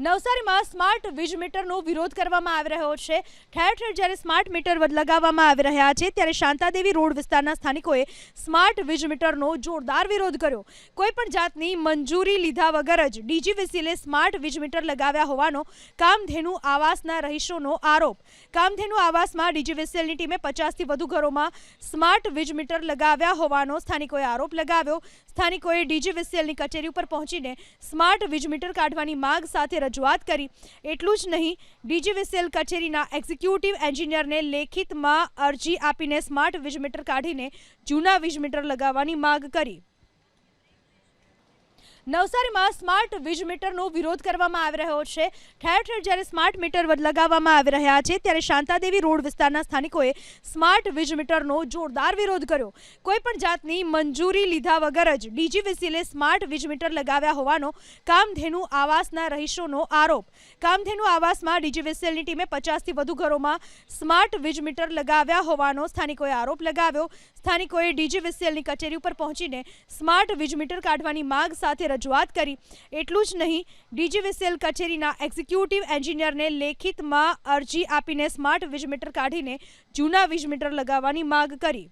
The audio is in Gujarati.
નવસારીમાં સ્માર્ટ વીજ મીટરનો વિરોધ કરવામાં આવી રહ્યો છે. ઠેર ઠેર જ્યારે સ્માર્ટ મીટર લગાવવામાં આવી રહ્યા છે, ત્યારે શાંતાદેવી રોડ વિસ્તારના સ્થાનિકોએ સ્માર્ટ વીજ મીટરનો જોરદાર વિરોધ કર્યો. કોઈ પણ જાતની મંજૂરી લીધા વગર જ ડીજીવીસીલે સ્માર્ટ વીજ મીટર લગાવ્યા હોવાનો કામધેનુ આવાસના રહીશોનો આરોપ. કામધેનુ આવાસમાં ડીજીવીસીએલની ટીમે પચાસથી વધુ ઘરોમાં સ્માર્ટ વીજ મીટર લગાવ્યા હોવાનો સ્થાનિકોએ આરોપ લગાવ્યો. સ્થાનિકોએ ડીજીવીસીએલની કચેરી ઉપર પહોંચીને સ્માર્ટ વીજ મીટર કાઢવાની માંગ સાથે રજૂઆત કરી. એટલું જ નહીં, ડીજીવીસીએલ કચેરીના એક્ઝિક્યુટિવ એન્જિનિયરને લેખિતમાં અરજી આપીને સ્માર્ટ વીજ મીટર કાઢીને જૂના વીજ મીટર લગાવવાની માંગ કરી. નવસારીમાં સ્માર્ટ વીજ મીટરનો વિરોધ કરવામાં આવી રહ્યો છે. ઠેર ઠેર જ્યારે સ્માર્ટ મીટર લગાવવામાં આવી રહ્યા છે, ત્યારે શાંતાદેવી રોડ વિસ્તારના સ્થાનિકોએ સ્માર્ટ વીજ મીટરનો જોરદાર વિરોધ કર્યો. કોઈ પણ જાતની મંજૂરી લીધા વગર જ ડીજીવીસીલે સ્માર્ટ વીજ મીટર લગાવ્યા હોવાનો કામધેનુ આવાસના રહીશોનો આરોપ. કામધેનુ આવાસમાં ડીજીવીસીએલની ટીમે પચાસથી વધુ ઘરોમાં સ્માર્ટ વીજ મીટર લગાવ્યા હોવાનો સ્થાનિકોએ આરોપ લગાવ્યો. સ્થાનિકોએ ડીજીવીસીએલની કચેરી ઉપર પહોંચીને સ્માર્ટ વીજ મીટર કાઢવાની માંગ સાથે રજૂઆત કરી. એટલું જ નહીં, ડીજીવીસીએલ કચેરીના એક્ઝિક્યુટિવ એન્જિનિયરને લેખિતમાં અરજી આપીને સ્માર્ટ વીજ મીટર કાઢીને જૂના વીજ મીટર લગાવવાની માંગ કરી.